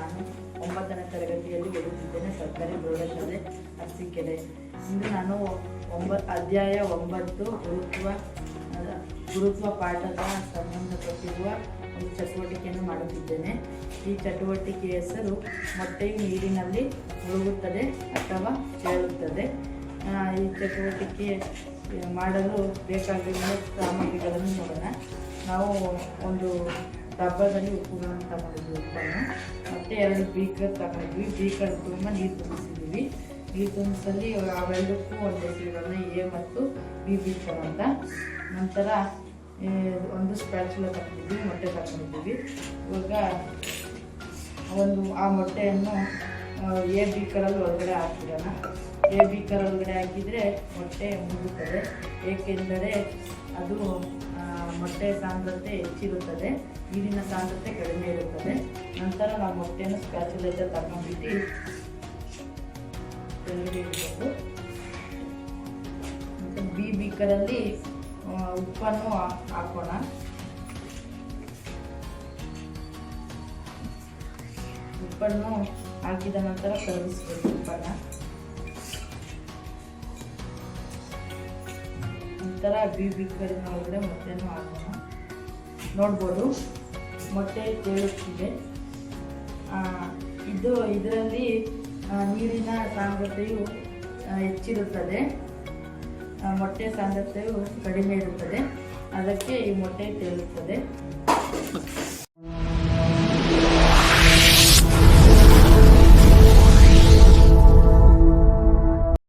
ನಾನು ಒಂಬತ್ತನೇ ತರಗತಿಯಲ್ಲಿ ಓದುತ್ತಿದ್ದೇನೆ, ಸರ್ಕಾರಿ ಪ್ರೌಢಶಾಲೆ ಅರಸೀಕೆರೆ. ಇಂದು ನಾನು ಒಂಬ, ಅಧ್ಯಾಯ ಒಂಬತ್ತು ಗುರುತ್ವ ಗುರುತ್ವ ಪಾಠದ ಸಂಬಂಧಪಟ್ಟಿರುವ ಒಂದು ಚಟುವಟಿಕೆಯನ್ನು ಮಾಡುತ್ತಿದ್ದೇನೆ. ಈ ಚಟುವಟಿಕೆಯ ಹೆಸರು ಮೊಟ್ಟೆಯು ನೀರಿನಲ್ಲಿ ಮುಳುಗುತ್ತದೆ ಅಥವಾ ಕೇಳುತ್ತದೆ ಈ ಚಟುವಟಿಕೆ ಮಾಡಲು ಬೇಕಾಗಿರುವ ಸಾಮಗ್ರಿಗಳನ್ನು ನೋಡೋಣ. ನಾವು ಒಂದು ಡಬ್ಬದಲ್ಲಿ ಉಪ್ಪುಗಳನ್ನು ತಗೊಂಡಿದ್ವಿ ಉಪ್ಪನ್ನು. ಮತ್ತು ಎರಡು ಬೀಕರ್ ತಗೊಂಡಿದ್ವಿ. ಬೀಕರ್ ತುಂಬ ನೀರು ತುಂಬಿಸಿದ್ದೀವಿ ನೀರು ತುಂಬಿಸಲ್ಲಿ ಅವೆರಡಕ್ಕೂ ಒಂದು ಹೆಸರುಗಳನ್ನ ಎ ಮತ್ತು ಬಿ ಬೀಕರ್ ಅಂತ. ನಂತರ ಒಂದು ಸ್ಪ್ಯಾಚುಲ ತಗೊಂಡಿದ್ವಿ, ಮೊಟ್ಟೆ ತಗೊಂಡಿದ್ದೀವಿ ಇವಾಗ ಒಂದು, ಆ ಮೊಟ್ಟೆಯನ್ನು ಎ ಬೀಕರಲ್ಲಿ ಒಳಗಡೆ ಹಾಕಿಡೋಣ ಎ ಬೀಕರ್ ಒಳಗಡೆ ಹಾಕಿದರೆ ಮೊಟ್ಟೆ ಮುಗುತ್ತದೆ ಏಕೆಂದರೆ ಅದು ಮೊಟ್ಟೆ ಸಾಂದ್ರತೆ ಹೆಚ್ಚಿರುತ್ತದೆ. ನೀರಿನ ಸಾಂದ್ರತೆ ಕಡಿಮೆ ಇರುತ್ತದೆ. ನಂತರ ನಾವು ಮೊಟ್ಟೆಯನ್ನು ಸ್ಪ್ಯಾಚುಲೇಟ ತಗೊಂಡ್ಬಿಟ್ಟು ಮತ್ತು ಬಿ ಬೀಕರಲ್ಲಿ ಉಪ್ಪನ್ನು ಹಾಕೋಣ. ಉಪ್ಪನ್ನು ಹಾಕಿದ ನಂತರ ಕರಗಿಸ್ಬೇಕು ಉಪ್ಪನ್ನು. ನಂತರ ಬಿ ಕರಿನ ಒಳಗಡೆ ಮೊಟ್ಟೆನೂ ಹಾಕೋಣ. ನೋಡ್ಬೋದು. ಮೊಟ್ಟೆ ತೇಲುತ್ತಿದೆ ಇದು ಇದರಲ್ಲಿ ನೀರಿನ ಸಾಂದ್ರತೆಯು ಹೆಚ್ಚಿರುತ್ತದೆ. ಮೊಟ್ಟೆ ಸಾಂದ್ರತೆಯು ಕಡಿಮೆ ಇರುತ್ತದೆ. ಅದಕ್ಕೆ ಈ ಮೊಟ್ಟೆ ತೇಲುತ್ತದೆ